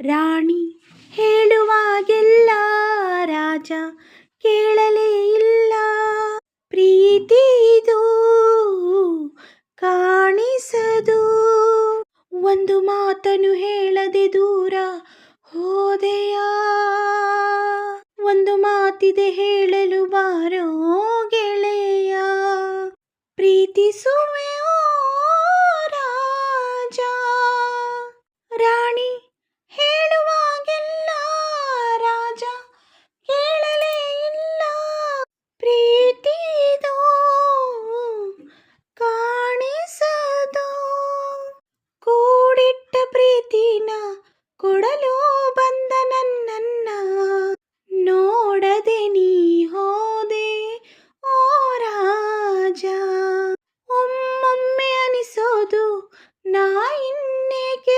ರಾಣಿ ಹೇಳುವಾಗೆಲ್ಲ ರಾಜ ಕೇಳಲೇ ಇಲ್ಲ. ಪ್ರೀತಿದು ಕಾಣಿಸದು. ಒಂದು ಮಾತನು ಹೇಳದೆ ದೂರ ಹೋದೆಯ? ಒಂದು ಮಾತಿದೆ ಹೇಳಲು ಬಾರೋ ಗೆಳೆಯ? ಪ್ರೀತಿಸುವೆ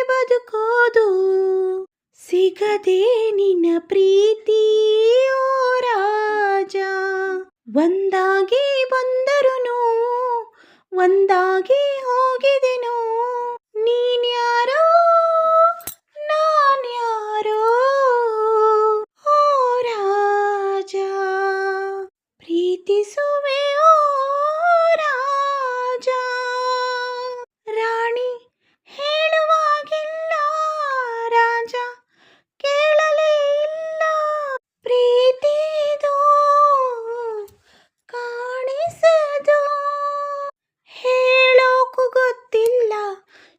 ಬದುಕೋದು. ಸಿಗದೆ ನಿನ್ನ ಪ್ರೀತಿ ಓ ರಾಜ. ಒಂದಾಗಿ ಬಂದರು ಒಂದಾಗಿ ಹೋಗಿದೆನು.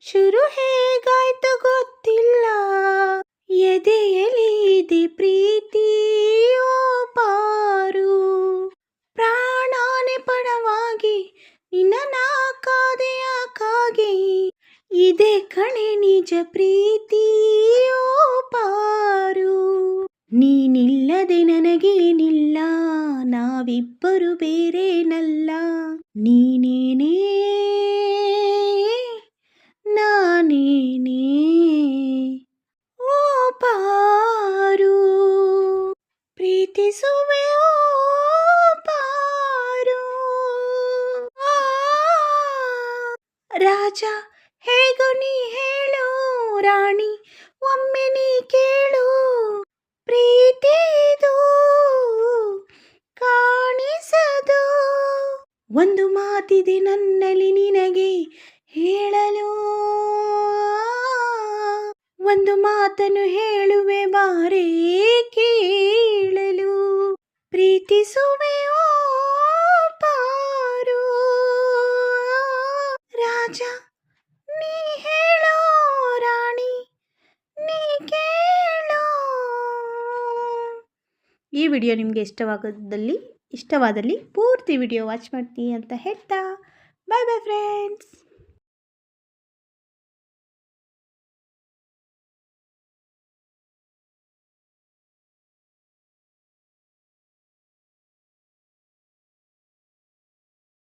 ಶುರು ಹೇಗಾಯ್ತು ಗೊತ್ತಿಲ್ಲ. ಎದೆಯಲಿದೆ ಪ್ರೀತಿ ಪಾರು. ಪ್ರಾಣಾನೆ ಪಣವಾಗಿ ನಿನ್ನ ನಾಕಾದೆ ಯಾಕಾಗಿ? ಇದೆ ಕಣೆ ನಿಜ ಪ್ರೀತಿಯೋ ಪಾರು. ನೀನಿಲ್ಲದೆ ನನಗೇನಿಲ್ಲ, ನಾವಿಬ್ಬರು ಬೇರೇನಲ್ಲ. ನಾನೇನೇ ರಾಜ, ಹೇಗೋ ನೀ ಹೇಳು, ರಾಣಿ, ಒಮ್ಮೆ ನೀ ಕೇಳು ಪ್ರೀತಿದು ಕಾಣಿಸದು. ಒಂದು ಮಾತಿದೆ ನನ್ನಲ್ಲಿ ನಿನಗೆ ಹೇಳಲು. ಒಂದು ಮಾತನ್ನು ಹೇಳುವೆ, ಬಾರೇ ಕೇಳಲು. ಪ್ರೀತಿಸುವೆ ರಾಜ, ನೀ ಹೇಳೋ ರಾಣಿ, ನೀ ಕೇಳೋ. ಈ ವಿಡಿಯೋ ನಿಮಗೆ ಇಷ್ಟವಾಗದಲ್ಲಿ, ಇಷ್ಟವಾದಲ್ಲಿ ಪೂರ್ತಿ ವಿಡಿಯೋ ವಾಚ್ ಮಾಡ್ತೀನಿ ಅಂತ ಹೇಳ್ತಾ ಬಾಯ್ ಬಾಯ್ ಫ್ರೆಂಡ್ಸ್